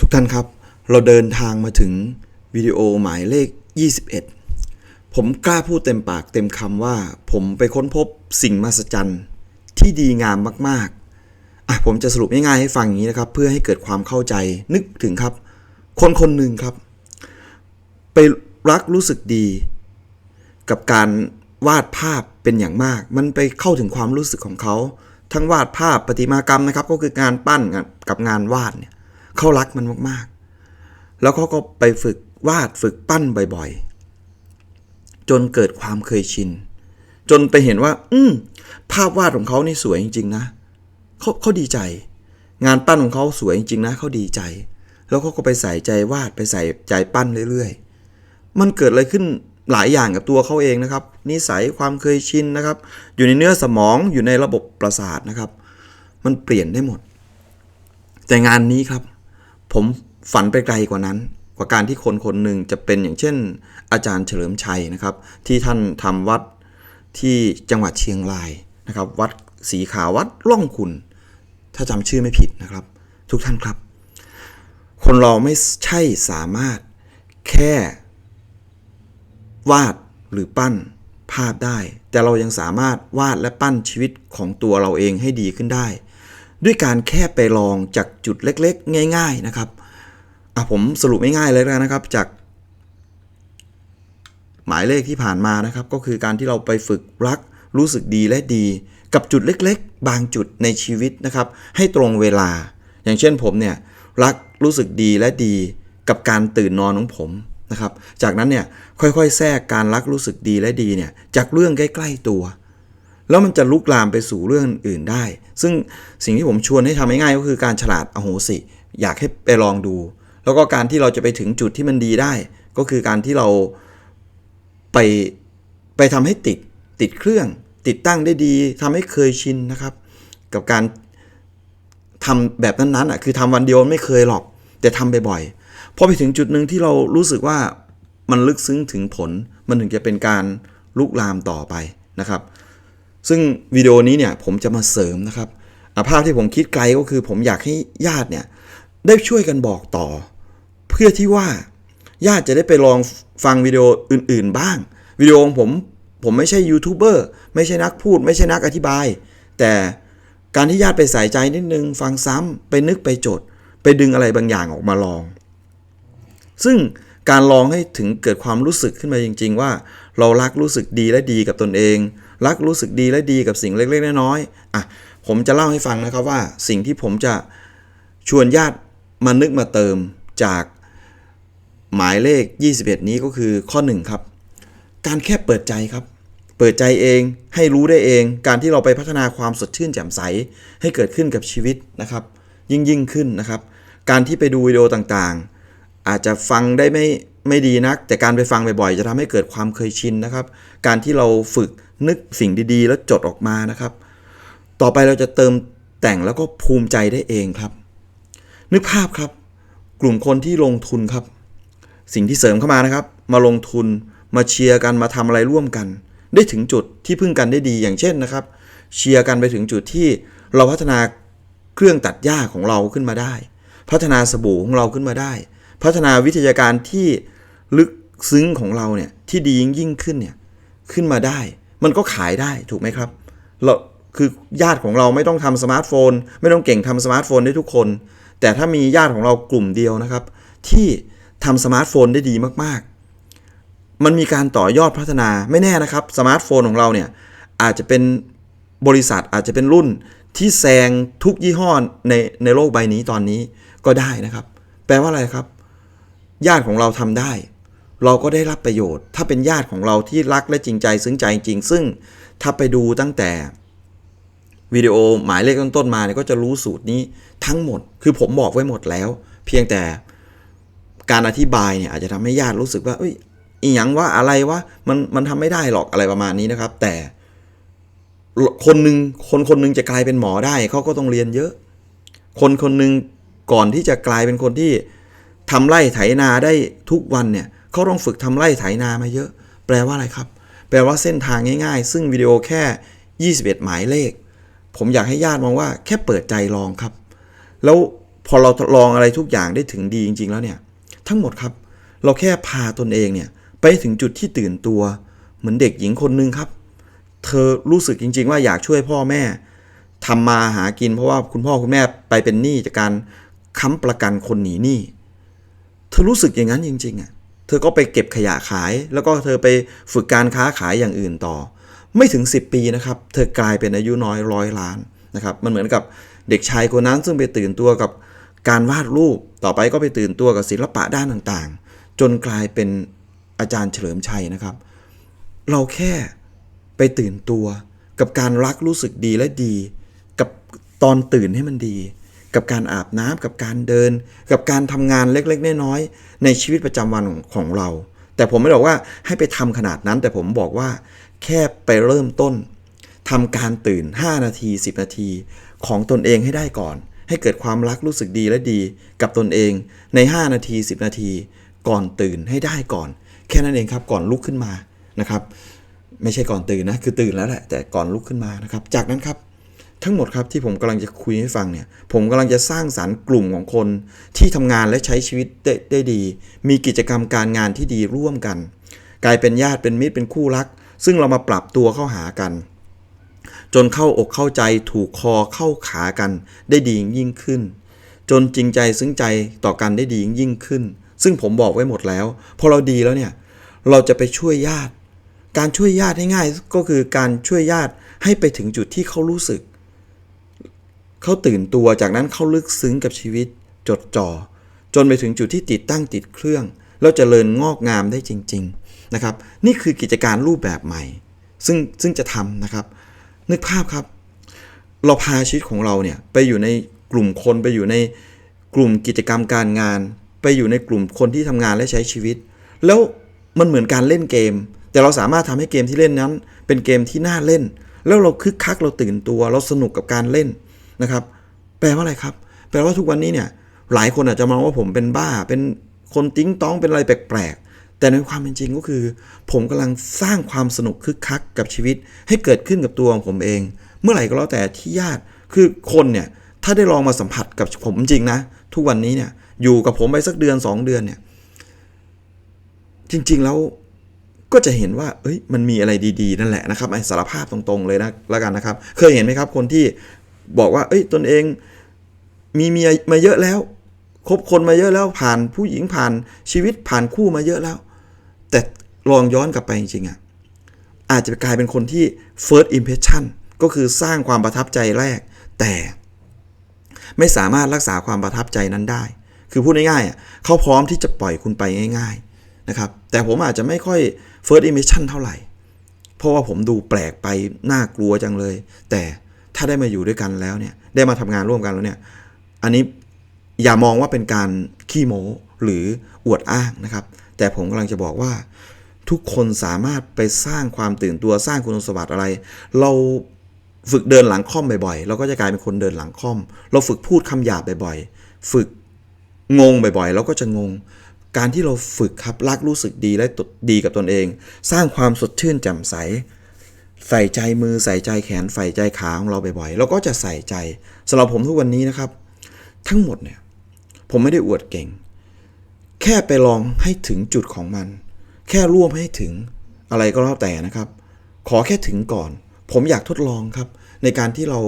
ทุกท่านครับ เราเดินทางมาถึงวิดีโอหมายเลข 21 ผมกล้าพูดเต็มปากเต็มคำว่า ผมไปค้นพบสิ่งมหัศจรรย์ที่ดีงามมากๆอะผมจะสรุปง่ายๆให้ฟังอย่างนี้นะครับ เพื่อให้เกิดความเข้าใจนึกถึงครับ คนคนหนึ่งครับ ไปรักรู้สึกดี กับการวาดภาพเป็นอย่างมาก มันไปเข้าถึงความรู้สึกของเขา ทั้งวาดภาพประติมากรรมนะครับ ก็คืองานปั้นกับงานวาดเนี่ย เขารักมันมากๆ แล้วเขาก็ไปฝึกวาดฝึกปั้นบ่อยๆ จนเกิดความเคยชิน จนไปเห็นว่า อืมภาพวาดของเขานี่สวยจริง ๆ นะเขาเขาดีใจ งานปั้นของเขาสวยจริง ๆ นะเขาดีใจ แล้วเขาก็ไปใส่ใจวาดไปใส่ใจปั้นเรื่อย ๆ มันเกิดอะไรขึ้นหลายอย่างกับตัวเขาเองนะครับ นิสัยความเคยชินนะครับ อยู่ในเนื้อสมองอยู่ในระบบประสาทนะครับ มันเปลี่ยนได้หมด แต่งานนี้ครับ ผมฝันไปไกลกว่านั้น กว่าการที่คนคนหนึ่งจะเป็นอย่างเช่น อาจารย์เฉลิมชัยนะครับ ที่ท่านทำวัดที่จังหวัดเชียงรายนะครับ วัดสีขาววัดล่องคุณถ้าจำชื่อไม่ผิดนะครับ ทุกท่านครับ คนเราไม่ใช่สามารถแค่วาดหรือปั้นภาพได้ แต่เรายังสามารถวาดและปั้นชีวิตของตัวเราเองให้ดีขึ้นได้ ด้วยการแค่ไปลองจากจุดเล็กๆ ง่าย ๆนะครับอะผมสรุปง่ายๆเลยแล้วนะครับจาก หมายเลขที่ผ่านมานะครับ ก็คือการที่เราไปฝึกรักรู้สึกดีและดี กับจุดเล็กๆ บางจุดในชีวิตนะครับ ให้ตรงเวลา อย่างเช่นผมเนี่ยรักรู้สึกดีและดี กับการตื่นนอนของผมนะครับ จากนั้นเนี่ยค่อยๆ แทรกการรักรู้สึกดีและดีเนี่ยจากเรื่องใกล้ ๆตัว แล้วมันจะลุกลามไปสู่เรื่องอื่นได้ ซึ่งสิ่งที่ผมชวนให้ทำง่ายๆก็คือการฉลาดอโหสิ อยากให้ไปลองดู แล้วก็การที่เราจะไปถึงจุดที่มันดีได้ ก็คือการที่เราไปไปทำให้ติดติดเครื่อง ติดตั้งได้ดีทำให้เคยชินนะครับ กับการทำแบบนั้นๆอะคือทำวันเดียวไม่เคยหรอก แต่ทำบ่อยๆพอไปถึงจุดหนึ่งที่เรารู้สึกว่ามันลึกซึ้งถึงผล มันถึงจะเป็นการลุกลามต่อไปนะครับ ซึ่งวิดีโอนี้เนี่ยผมจะมาเสริมนะครับภาพที่ผมคิดไกลก็คือผมอยากให้ญาติเนี่ยได้ช่วยกันบอกต่อ เพื่อที่ว่าญาติจะได้ไปลองฟังวิดีโออื่น ๆ บ้าง วิดีโอของผมผมไม่ใช่ยูทูบเบอร์ไม่ใช่นักพูด ไม่ใช่นักอธิบาย แต่การที่ญาติไปใส่ใจนิดนึง ฟังซ้ำไปนึกไปจด ไปดึงอะไรบางอย่างออกมาลอง ซึ่งการลองให้ถึงเกิดความรู้สึกขึ้นมาจริง ๆ ว่า เรารักรู้สึกดีและดีกับตนเอง รักรู้สึกดีและดีกับสิ่งเล็กๆน้อยๆอะผมจะเล่าให้ฟังนะครับว่าสิ่งที่ผมจะชวนญาติมานึกมาเติมจากหมายเลข 21 นี้ก็คือข้อ 1 ครับ การแค่เปิดใจครับ เปิดใจเองให้รู้ได้เอง การที่เราไปพัฒนาความสดชื่นแจ่มใส ให้เกิดขึ้นกับชีวิตนะครับ ยิ่งยิ่งขึ้นนะครับ การที่ไปดูวิดีโอต่างๆ อาจจะฟังได้ไม่ ไม่ดีนัก แต่การไปฟังบ่อยๆ จะทำให้เกิดความเคยชินนะครับ การที่เราฝึกนึกสิ่งดีๆ แล้วจดออกมานะครับ ต่อไปเราจะเติมแต่งแล้วก็ภูมิใจได้เองครับ นึกภาพครับ กลุ่มคนที่ลงทุนครับ สิ่งที่เสริมเข้ามานะครับ มาลงทุนมาเชียร์กันมาทำอะไรร่วมกัน ได้ถึงจุดที่พึ่งกันได้ดีอย่างเช่นนะครับ เชียร์กันไปถึงจุดที่เราพัฒนาเครื่องตัดหญ้าของเราขึ้นมาได้ พัฒนาสบู่ของเราขึ้นมาได้ พัฒนาวิทยาการที่ ลึกซึ้งของเราเนี่ยที่ดียิ่งยิ่งขึ้นเนี่ยขึ้นมาได้ มันก็ขายได้ถูกไหมครับเราคือญาติของเราไม่ต้องทำสมาร์ทโฟน ไม่ต้องเก่งทำสมาร์ทโฟนได้ทุกคน แต่ถ้ามีญาติของเรากลุ่มเดียวนะครับ ที่ทำสมาร์ทโฟนได้ดีมากๆ มันมีการต่อยอดพัฒนาไม่แน่นะครับสมาร์ทโฟนของเราเนี่ยอาจจะเป็นบริษัทอาจจะเป็นรุ่นที่แซงทุกยี่ห้อในในโลกใบนี้ตอนนี้ก็ได้นะครับ แปลว่าอะไรครับ ญาติของเราทำได้ เราก็ได้รับประโยชน์ ถ้าเป็นญาติของเราที่รักและจริงใจซึ้งใจจริง ซึ่งถ้าไปดูตั้งแต่วิดีโอหมายเลขต้นๆมาเนี่ยก็จะรู้สูตรนี้ทั้งหมด คือผมบอกไว้หมดแล้ว เพียงแต่การอธิบายเนี่ยอาจจะทำให้ญาติรู้สึกว่าเอ้ยอีหยังว่าอะไรวะมันมันทำไม่ได้หรอกอะไรประมาณนี้นะครับ แต่คนหนึ่งคนคนหนึ่งจะกลายเป็นหมอได้เขาก็ต้องเรียนเยอะ คนคนหนึ่งก่อนที่จะกลายเป็นคนที่ทำไร่ไถนาได้ทุกวันเนี่ย เขาต้องฝึกทำไร่ไถนามาเยอะ แปลว่าอะไรครับ แปลว่าเส้นทางง่ายๆ ซึ่งวิดีโอแค่ 21 หมายเลข ผมอยากให้ญาติมองว่าแค่เปิดใจลองครับ แล้วพอเราลองอะไรทุกอย่างได้ถึงดีจริง ๆ แล้วเนี่ย ทั้งหมดครับ เราแค่พาตนเองเนี่ยไปถึงจุดที่ตื่นตัว เหมือนเด็กหญิงคนหนึ่งครับ เธอรู้สึกจริง ๆ ว่าอยากช่วยพ่อแม่ทำมาหากินเพราะว่าคุณพ่อคุณแม่ไปเป็นหนี้จากการค้ำประกันคนหนีหนี้เธอรู้สึกอย่างนั้นจริงๆอะ เธอก็ไปเก็บขยะขาย แล้วก็เธอไปฝึกการค้าขายอย่างอื่นต่อ ไม่ถึง 10 ปีนะครับ เธอกลายเป็นอายุน้อยร้อยล้านนะครับ มันเหมือนกับเด็กชายคนนั้นซึ่งไปตื่นตัวกับการวาดรูป ต่อไปก็ไปตื่นตัวกับศิลปะด้านต่างๆ จนกลายเป็นอาจารย์เฉลิมชัยนะครับ เราแค่ไปตื่นตัวกับการรักรู้สึกดีและดี กับตอนตื่นให้มันดี กับการอาบน้ำกับการเดิน กับการทำงานเล็กๆน้อยๆในชีวิตประจำวันของเรา แต่ผมไม่ได้บอกว่าให้ไปทำขนาดนั้น แต่ผมบอกว่า แค่ไปเริ่มต้นทำการตื่น 5 นาที 10 นาที ของตนเองให้ได้ก่อน ให้เกิดความรักรู้สึกดีและดี กับตนเองใน 5 นาที 10 นาที ก่อนตื่นให้ได้ก่อน แค่นั้นเองครับก่อนลุกขึ้นมานะครับ ไม่ใช่ก่อนตื่นนะคือตื่นแล้วแหละแต่ก่อนลุกขึ้นมานะครับ จากนั้นครับ ทั้งหมดครับที่ผมกำลังจะคุยให้ฟังเนี่ย ผมกำลังจะสร้างสารรค์กลุ่มของคนที่ทำงานและใช้ชีวิตได้ไดดี มีกิจกรรมการงานที่ดีร่วมกัน กลายเป็นญาติเป็นมิตรเป็นคู่รัก ซึ่งเรามาปรับตัวเข้าหากัน จนเข้าอกเข้าใจถูกคอเข้าขากันได้ดียิ่งขึ้น จนจริงใจซึ้งใจต่อกันได้ดียิ่งขึ้น ซึ่งผมบอกไว้หมดแล้ว พอเราดีแล้วเนี่ยเราจะไปช่วยญาติ การช่วยญาติง่ายก็คือการช่วยญาติให้ไปถึงจุดที่เขารู้สึก เขาตื่นตัวจากนั้นเขาลึกซึ้งกับชีวิต จดจ่อ จนไปถึงจุดที่ติดตั้งติดเครื่อง แล้วจเจริญงอกงามได้จริง ๆนะครับ นี่คือกิจการรูปแบบใหม่ ซึ่งซึ่งจะทำนะครับ นึกภาพครับ เราพาชีวิตของเราเนี่ยไปอยู่ในกลุ่มคนไปอยู่ในกลุ่มกิจกรรมการงาน ไปอยู่ในกลุ่มคนที่ทำงานและใช้ชีวิต แล้วมันเหมือนการเล่นเกม แต่เราสามารถทำให้เกมที่เล่นนั้น เป็นเกมที่น่าเล่น แล้วเราคึกคักเราตื่นตัว เราสนุกกับการเล่น นะครับ แปลว่าอะไรครับ แปลว่าทุกวันนี้เนี่ย หลายคนอาจจะมองว่าผมเป็นบ้า เป็นคนติ้งต้องเป็นอะไรแปลกๆ แต่ในความเป็นจริงก็คือ ผมกำลังสร้างความสนุกคึกคักกับชีวิต ให้เกิดขึ้นกับตัวของผมเอง เมื่อไหร่ก็แล้วแต่ที่ญาติคือคนเนี่ยถ้าได้ลองมาสัมผัสกับผมจริงนะ ทุกวันนี้เนี่ยอยู่กับผมไปสักเดือน 2 เดือนเนี่ย จริง ๆ แล้วก็จะเห็นว่า เอ้ย มันมีอะไรดี ๆ นั่นแหละนะครับไอ้สารภาพตรง ๆ เลยนะแล้วกันนะครับ เคยเห็นไหมครับ คนที่ บอกว่า เอ้ยตนเองมีเมียมาเยอะแล้ว คบคนมาเยอะแล้วผ่านผู้หญิงผ่านชีวิตผ่านคู่มาเยอะแล้ว แต่ลองย้อนกลับไปจริงๆอะอาจจะกลายเป็นคนที่ first impression ก็คือสร้างความประทับใจแรก แต่ไม่สามารถรักษาความประทับใจนั้นได้ คือพูดง่ายๆอะเขาพร้อมที่จะปล่อยคุณไปง่าย ๆนะครับ แต่ผมอาจจะไม่ค่อย first impression เท่าไหร่ เพราะว่าผมดูแปลกไปน่ากลัวจังเลย แต่ ถ้าได้มาอยู่ด้วยกันแล้วเนี่ย ได้มาทำงานร่วมกันแล้วเนี่ย อันนี้อย่ามองว่าเป็นการขี้โม้หรืออวดอ้างนะครับ แต่ผมกำลังจะบอกว่า ทุกคนสามารถไปสร้างความตื่นตัวสร้างคุณสมบัติอะไร เราฝึกเดินหลังค่อมบ่อยๆ เราก็จะกลายเป็นคนเดินหลังค่อม เราฝึกพูดคำหยาบบ่อยๆ ฝึกงงบ่อยๆ เราก็จะงง การที่เราฝึกครับรักรู้สึกดีและดีกับตนเอง สร้างความสดชื่นแจ่มใส ใส่ใจมือใส่ใจแขนใส่ใจขาของเราบ่อยๆเราก็จะใส่ใจสำหรับผมทุกวันนี้นะครับ ทั้งหมดเนี่ยผมไม่ได้อวดเก่ง แค่ไปลองให้ถึงจุดของมัน แค่ร่วมให้ถึงอะไรก็แล้วแต่นะครับ ขอแค่ถึงก่อน ผมอยากทดลองครับ ในการที่เรา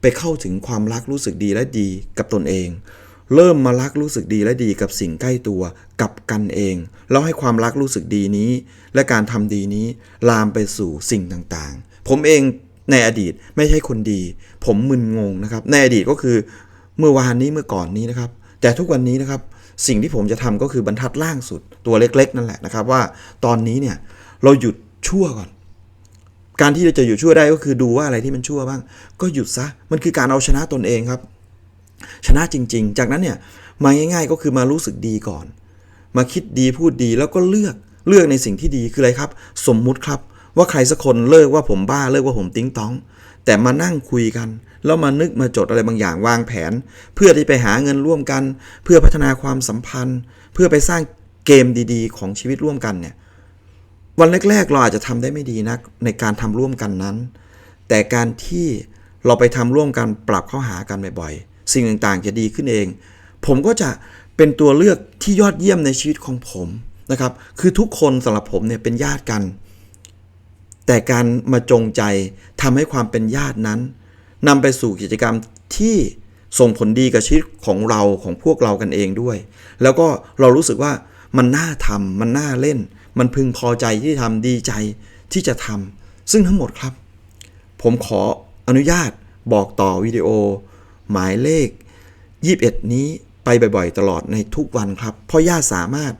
ไปเข้าถึงความรักรู้สึกดีและดีกับตนเอง เริ่มมารักรู้สึกดีและดีกับสิ่งใกล้ตัวกับกันเอง แล้วให้ความรักรู้สึกดีนี้ และการทำดีนี้ลามไปสู่สิ่งต่างๆ ผมเองในอดีตไม่ใช่คนดี ผมมึนงงนะครับ ในอดีตก็คือเมื่อวานนี้เมื่อก่อนนี้นะครับ แต่ทุกวันนี้นะครับสิ่งที่ผมจะทำก็คือบรรทัดล่างสุดตัวเล็ก ๆ นั่นแหละนะครับว่าตอนนี้เนี่ยเราหยุดชั่วก่อน การที่เราจะหยุดชั่วได้ก็คือดูว่าอะไรที่มันชั่วบ้าง ก็หยุดซะมันคือการเอาชนะตนเองครับ ชนะจริง ๆ จากนั้นเนี่ยมาง่าย ๆ ก็คือมารู้สึกดีก่อน มาคิดดีพูดดีแล้วก็เลือกเลือกในสิ่งที่ดีคืออะไรครับ สมมุติครับว่าใครสักคนเลิกว่าผมบ้าเลิกว่าผมติ้งต้อง แต่มานั่งคุยกัน แล้วมานึกมาจดอะไรบางอย่างวางแผน เพื่อที่ไปหาเงินร่วมกัน เพื่อพัฒนาความสัมพันธ์ เพื่อไปสร้างเกมดีๆ ของชีวิตร่วมกันเนี่ยวันแรกๆ เราอาจจะทำได้ไม่ดีนักในการทำร่วมกันนั้น แต่การที่เราไปทำร่วมกันปรับเข้าหากันบ่อยๆ สิ่งต่างๆ จะดีขึ้นเอง ผมก็จะเป็นตัวเลือกที่ยอดเยี่ยมในชีวิตของผมนะครับ คือทุกคนสำหรับผมเนี่ยเป็นญาติกัน แต่การมาจงใจทำให้ความเป็นญาตินั้นนำไปสู่กิจกรรมที่ส่งผลดีกับชีวิตของเราของพวกเรากันเองด้วย แล้วก็เรารู้สึกว่ามันน่าทำมันน่าเล่น มันพึงพอใจที่ทำดีใจที่จะทำซึ่งทั้งหมดครับ ผมขออนุญาตบอกต่อวิดีโอ หมายเลข 21 นี้ไปบ่อยๆ ตลอดในทุกวันครับเพราะญาติสามารถ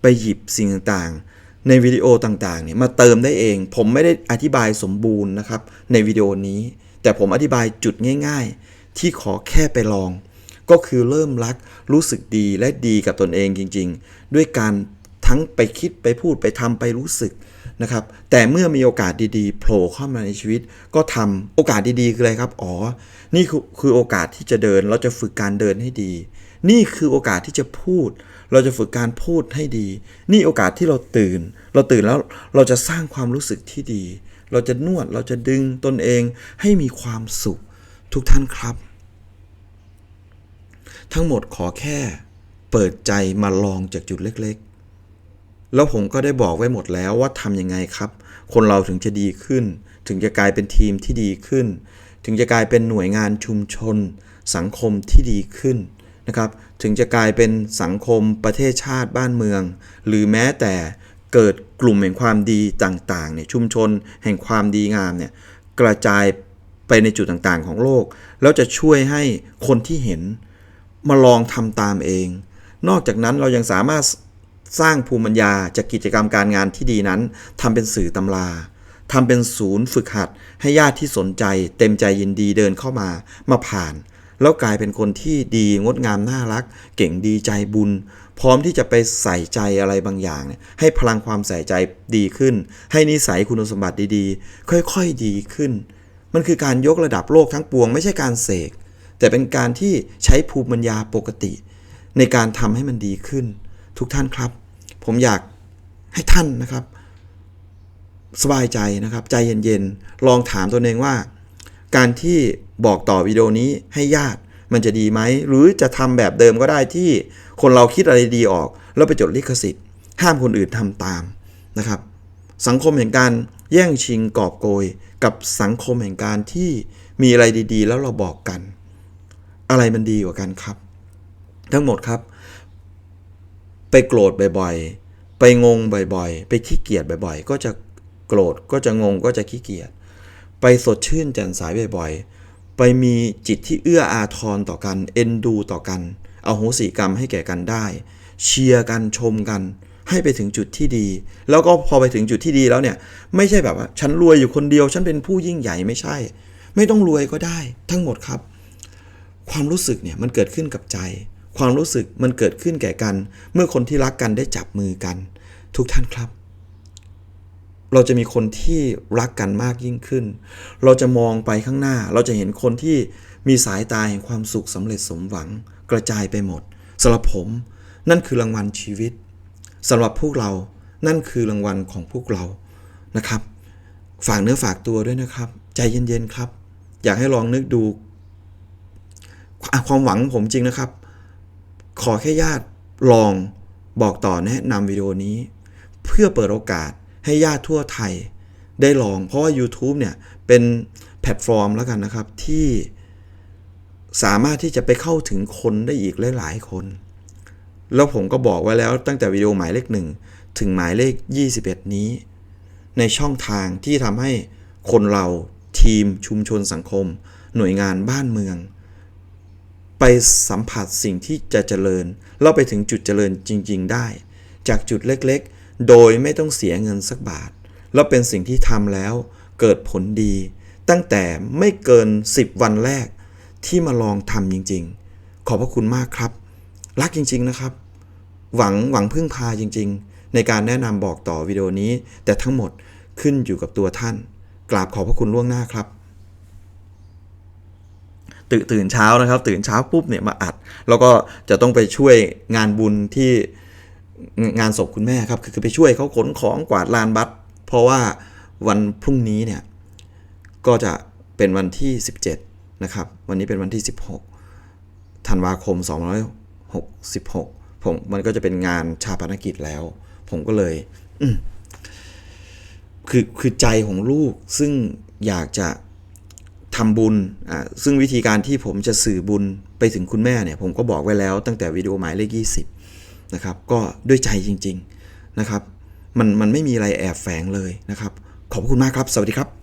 ไปหยิบสิ่งต่างๆ ในวิดีโอต่างๆเนี่ยมาเติมได้เอง ผมไม่ได้อธิบายสมบูรณ์นะครับในวิดีโอนี้ แต่ผมอธิบายจุดง่าย ๆ ที่ขอแค่ไปลอง ก็คือเริ่มรักรู้สึกดีและดีกับตนเองจริง ๆ ด้วยการทั้งไปคิดไปพูดไปทำไปรู้สึก นะครับแต่เมื่อมีโอกาสดีๆโผล่เข้ามาในชีวิต ก็ทำโอกาสดีๆคืออะไรครับ อ๋อ นี่คือคือโอกาสที่จะเดิน เราจะฝึกการเดินให้ดี นี่คือโอกาสที่จะพูด เราจะฝึกการพูดให้ดี นี่โอกาสที่เราตื่น เราตื่นแล้วเราจะสร้างความรู้สึกที่ดี เราจะนวดเราจะดึงตนเองให้มีความสุขทุกท่านครับ ทั้งหมดขอแค่เปิดใจมาลองจากจุดเล็กๆ แล้วผมก็ได้บอกไว้หมดแล้วว่าทำยังไงครับ คนเราถึงจะดีขึ้น ถึงจะกลายเป็นทีมที่ดีขึ้น ถึงจะกลายเป็นหน่วยงานชุมชน สังคมที่ดีขึ้นนะครับ ถึงจะกลายเป็นสังคมประเทศชาติบ้านเมือง หรือแม้แต่เกิดกลุ่มแห่งความดีต่างๆเนี่ยชุมชนแห่งความดีงามเนี่ยกระจายไปในจุดต่างๆของโลก แล้วจะช่วยให้คนที่เห็นมาลองทำตามเอง นอกจากนั้นเรายังสามารถ สร้างภูมิปัญญาจากกิจกรรมการงานที่ดีนั้นทำเป็นสื่อตำราทำเป็นศูนย์ฝึกหัด ให้ญาติที่สนใจ เต็มใจยินดีเดินเข้ามามาผ่าน แล้วกลายเป็นคนที่ดีงดงามน่ารัก เก่งดีใจบุญ พร้อมที่จะไปใส่ใจอะไรบางอย่างเนี่ยให้พลังความใส่ใจดีขึ้น ให้นิสัยคุณสมบัติดีๆ ค่อยๆดีขึ้น มันคือการยกระดับโลกทั้งปวงไม่ใช่การเสกแต่เป็นการที่ใช้ภูมิปัญญาปกติ ในการทำให้มันดีขึ้น ทุกท่านครับ ผมอยากให้ท่านนะครับ สบายใจนะครับ ใจเย็นๆ ลองถามตัวเองว่า การที่บอกต่อวิดีโอนี้ให้ญาติมันจะดีไหม หรือจะทำแบบเดิมก็ได้ที่คนเราคิดอะไรดีออก แล้วไปจดลิขสิทธิ์ ห้ามคนอื่นทำตามนะครับ สังคมแห่งการแย่งชิงกอบโกย กับสังคมแห่งการที่มีอะไรดีๆ แล้วเราบอกกัน อะไรมันดีกว่ากันครับ ทั้งหมดครับ ไปโกรธบ่อยๆ ไปงงบ่อยๆ ไปขี้เกียจบ่อยๆ ก็จะโกรธก็จะงงก็จะขี้เกียจ ไปสดชื่นแจ่มใสบ่อยๆ ไปมีจิตที่เอื้ออาทรต่อกัน เอ็นดูต่อกันเอาโหสิกรรมให้แก่กันได้ เชียร์กันชมกัน ให้ไปถึงจุดที่ดี แล้วก็พอไปถึงจุดที่ดีแล้วเนี่ย ไม่ใช่แบบว่าฉันรวยอยู่คนเดียว ฉันเป็นผู้ยิ่งใหญ่ไม่ใช่ ไม่ต้องรวยก็ได้ ทั้งหมดครับ ความรู้สึกเนี่ยมันเกิดขึ้นกับใจ ความรู้สึกมันเกิดขึ้นแก่กัน เมื่อคนที่รักกันได้จับมือกัน ทุกท่านครับ เราจะมีคนที่รักกันมากยิ่งขึ้น เราจะมองไปข้างหน้า เราจะเห็นคนที่มีสายตาแห่งความสุขสำเร็จสมหวัง กระจายไปหมดสำหรับผม นั่นคือรางวัลชีวิตสำหรับพวกเรานั่นคือรางวัลของพวกเรานะครับ ฝากเนื้อฝากตัวด้วยนะครับ ใจเย็นๆครับ อยากให้ลองนึกดู ความหวังผมจริงนะครับ ขอแค่ญาติลองบอกต่อแนะนำวิดีโอนี้ เพื่อเปิดโอกาสให้ญาติทั่วไทยได้ลอง เพราะว่า YouTube เนี่ย เป็นแพลตฟอร์มแล้วกันนะครับ ที่สามารถที่จะไปเข้าถึงคนได้อีกหลายๆคน แล้วผมก็บอกไว้แล้วตั้งแต่วิดีโอหมายเลขหนึ่งถึงหมายเลข 21 นี้ ในช่องทางที่ทำให้คนเราทีมชุมชนสังคม หน่วยงานบ้านเมือง ไปสัมผัสสิ่งที่จะเจริญแล้วไปถึงจุดเจริญจริง ๆ ได้ จากจุดเล็กๆ โดยไม่ต้องเสียเงินสักบาท แล้วเป็นสิ่งที่ทำแล้วเกิดผลดี ตั้งแต่ไม่เกิน 10 วันแรกที่มาลองทำจริง ๆ ขอบพระคุณมากครับ รักจริง ๆ นะครับ หวังหวังพึ่งพาจริง ๆ ในการแนะนำบอกต่อวิดีโอนี้ แต่ทั้งหมดขึ้นอยู่กับตัวท่าน กราบขอบพระคุณล่วงหน้าครับ ตื่นตื่นเช้านะครับ ตื่นเช้าปุ๊บเนี่ยมาอัด แล้วก็จะต้องไปช่วยงานบุญที่งานศพคุณแม่ครับ คือไปช่วยเขาขนของกวาดลานบัตรเพราะว่าวันพรุ่งนี้เนี่ยก็จะเป็นวันที่ 17 นะครับ วันนี้เป็นวันที่ 16 ธันวาคม16ผมมันก็จะเป็นงานชาปนกิจแล้ว ผมก็เลยคือคือใจของลูกซึ่งอยากจะ ทำบุญอ่าซึ่งวิธีการที่ผมจะสื่อบุญไปถึงคุณแม่เนี่ยผมก็บอกไว้แล้วตั้งแต่วิดีโอหมายเลข 20 นะครับ ก็ด้วยใจจริง ๆนะครับ มันมันไม่มีอะไรแอบแฝงเลยนะครับ ขอบคุณมากครับ สวัสดีครับ